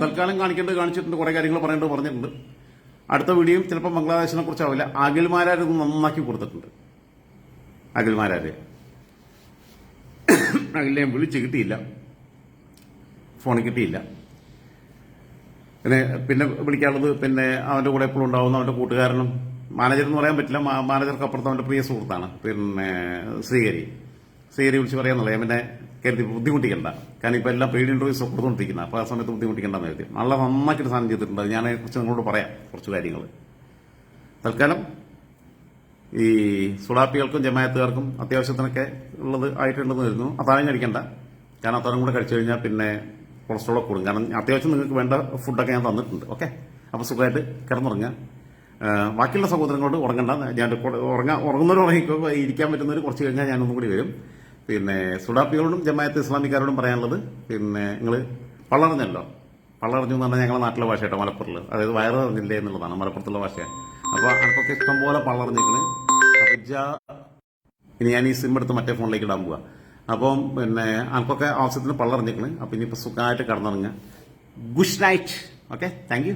തൽക്കാലം കാണിക്കേണ്ടത് കാണിച്ചിട്ടുണ്ട് കുറെ കാര്യങ്ങൾ പറയേണ്ടത് പറഞ്ഞിട്ടുണ്ട്. അടുത്ത വീഡിയോയും ചിലപ്പോൾ ബംഗ്ലാദേശിനെ കുറിച്ചാവില്ല. അഖിൽമാരാർ ഇത് നന്നാക്കി കൊടുത്തിട്ടുണ്ട്. അഖിൽമാരാര്. ഞാൻ വിളിച്ച് കിട്ടിയില്ല. ഫോണിൽ കിട്ടിയില്ല. പിന്നെ പിന്നെ വിളിക്കാനുള്ളത് പിന്നെ അവന്റെ കൂടെ എപ്പോഴും ഉണ്ടാവുന്ന അവന്റെ കൂട്ടുകാരനും മാനേജർ എന്ന് പറയാൻ പറ്റില്ല മാനേജർക്ക് അപ്പുറത്ത് അവന്റെ പ്രിയ സുഹൃത്താണ്. പിന്നെ ശ്രീഹരി. ശ്രീഹരി വിളിച്ച് പറയാന്നുള്ളത് ഞാൻ പിന്നെ കരുതി ബുദ്ധിമുട്ടിക്കണ്ട. കാരണം ഇപ്പൊ എല്ലാം പെയ്ഡ് ഇന്റർവ്യൂസ് കൊടുത്തുകൊണ്ടിരിക്കുന്ന അപ്പോൾ ആ സമയത്ത് ബുദ്ധിമുട്ടിക്കണ്ടെന്ന് കരുതി. നല്ല നന്നായിട്ടൊരു സാധനം ചെയ്തിട്ടുണ്ട്. അത് ഞാൻ അതിനെക്കുറിച്ച് നിങ്ങളോട് പറയാം. കുറച്ച് കാര്യങ്ങൾ. തൽക്കാലം ഈ സുഡാപ്പികൾക്കും ജമായത്തുകാർക്കും അത്യാവശ്യത്തിനൊക്കെ ഉള്ളത് ആയിട്ടുണ്ടെന്ന് വരുന്നു അത്താഴം കഴിക്കണ്ട. കാരണം അത്താഴം കൂടെ കഴിച്ചു കഴിഞ്ഞാൽ പിന്നെ കൊളസ്ട്രോൾ കൂടും. കാരണം അത്യാവശ്യം നിങ്ങൾക്ക് വേണ്ട ഫുഡൊക്കെ ഞാൻ തന്നിട്ടുണ്ട്. ഓക്കെ? അപ്പോൾ സുഖമായിട്ട് കിടന്നുറങ്ങുക ബാക്കിയുള്ള സഹോദരങ്ങളോട് ഉറങ്ങണ്ട. ഞാൻ ഉറങ്ങാ ഉറങ്ങുന്നവർ ഉറങ്ങിക്കോ ഇരിക്കാൻ പറ്റുന്നവർ കുറച്ച് കഴിഞ്ഞാൽ ഞാനൊന്നും കൂടി വരും. പിന്നെ സുഡാപ്പികളോടും ജമായത്ത് ഇസ്ലാമിക്കാരോടും പറയാനുള്ളത് പിന്നെ നിങ്ങൾ പള്ളറിഞ്ഞല്ലോ പള്ളറിഞ്ഞു എന്ന് പറഞ്ഞാൽ ഞങ്ങളുടെ നാട്ടിലെ ഭാഷ കേട്ടോ മലപ്പുറത്തിൽ അതായത് വയറ് അറിഞ്ഞില്ലേ എന്നുള്ളതാണ് മലപ്പുറത്തുള്ള ഭാഷയാണ്. അപ്പോൾ അതൊക്കെ ഇഷ്ടം പോലെ അപ്പോൾ ഇനി ഞാൻ ഈ സിം എടുത്ത് മറ്റേ ഫോണിലേക്ക് ഇടാൻ പോവാ. അപ്പം പിന്നെ അനക്കൊക്കെ ആവശ്യത്തിന് പള്ളറിഞ്ഞിരിക്കണ് അപ്പം ഇനിയിപ്പോൾ സുഖമായിട്ട് കടന്നിറങ്ങുക. Good night. Okay thank